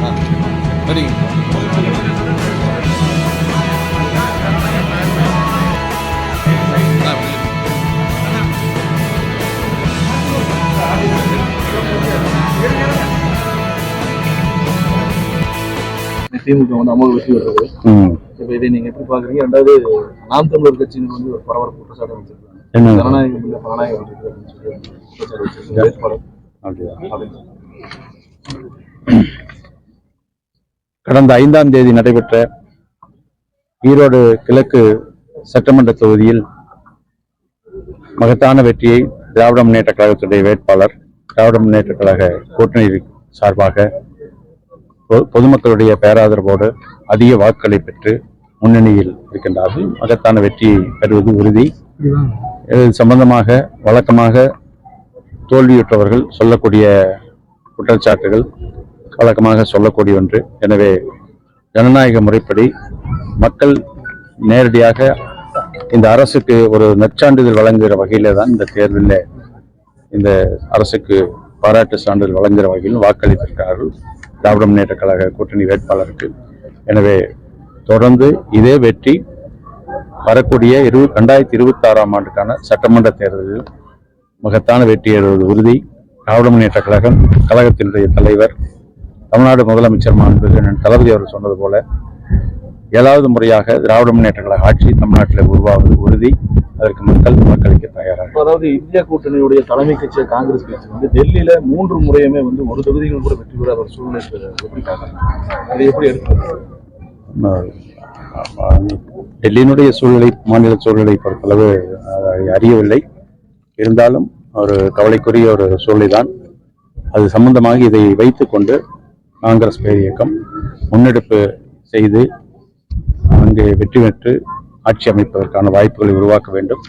ஆ சரிங்க திமுக வந்து அமல் வெற்றி வருது இப்போ இதை நீங்க எப்படி பாக்குறீங்க ரெண்டாவது நாம் தமிழர் கட்சியின் வந்து பரபரப்பு குற்றச்சாட்டு வச்சிருக்காங்க. ஜனநாயக இல்லை பலநாயகம் அப்படின்னு சொல்லி அப்படியா? கடந்த ஐந்தாம் தேதி நடைபெற்ற ஈரோடு கிழக்கு சட்டமன்ற தொகுதியில் மகத்தான வெற்றியை திராவிட முன்னேற்ற கழகத்துடைய வேட்பாளர் திராவிட முன்னேற்ற கழக கூட்டணி சார்பாக பொதுமக்களுடைய பேராதரவோடு அதிக வாக்குகளை பெற்று முன்னணியில் இருக்கின்றார்கள். மகத்தான வெற்றியை பெறுவது உறுதி. இது சம்பந்தமாக வழக்கமாக தோல்வியுற்றவர்கள் சொல்லக்கூடிய குற்றச்சாட்டுகள் வழக்கமாக சொல்லக்கூடிய ஒன்று. எனவே ஜனநாயக முறைப்படி மக்கள் நேரடியாக இந்த அரசுக்கு ஒரு நற்சான்றிதழ் வழங்குகிற வகையில தான் இந்த தேர்தலில் இந்த அரசுக்கு பாராட்டு சான்றிதழ் வழங்குகிற வகையில் வாக்களித்திருக்கிறார்கள். திராவிட முன்னேற்ற கழக கூட்டணி வேட்பாளருக்கு. எனவே தொடர்ந்து இதே வெற்றி வரக்கூடிய இரு ரெண்டாயிரத்தி இருபத்தி ஆறாம் ஆண்டுக்கான சட்டமன்ற தேர்தலில் மகத்தான வெற்றி எழுவது உறுதி. திராவிட முன்னேற்ற கழகம் கழகத்தினுடைய தலைவர் தமிழ்நாடு முதலமைச்சர் மாண்புமிகு அண்ணன் தளபதி அவர்கள் சொன்னது போல ஏழாவது முறையாக திராவிட முன்னேற்ற கழக ஆட்சி தமிழ்நாட்டில் உருவாவது உறுதி. அதற்கு மக்கள் வாக்களிக்க தயாராக. அதாவது இந்தியா கூட்டணியுடைய தலைமை கட்சி காங்கிரஸ் கட்சி வந்து டெல்லியில மூன்று முறையுமே வந்து ஒரு தொகுதிகள் கூட வெற்றி பெறாத ஒரு சூழ்நிலை. எப்படி எப்படி டெல்லியினுடைய சூழ்நிலை மாநில சூழ்நிலை பொறுத்தளவு அறியவில்லை. இருந்தாலும் ஒரு கவலைக்குரிய ஒரு சூழ்நிலை தான் அது சம்பந்தமாக இதை வைத்துக்கொண்டு காங்கிரஸ் பேர் இயக்கம் முன்னெடுப்பு செய்து அங்கே வெற்றி பெற்று ஆட்சி அமைப்பதற்கான வாய்ப்புகளை உருவாக்க வேண்டும்.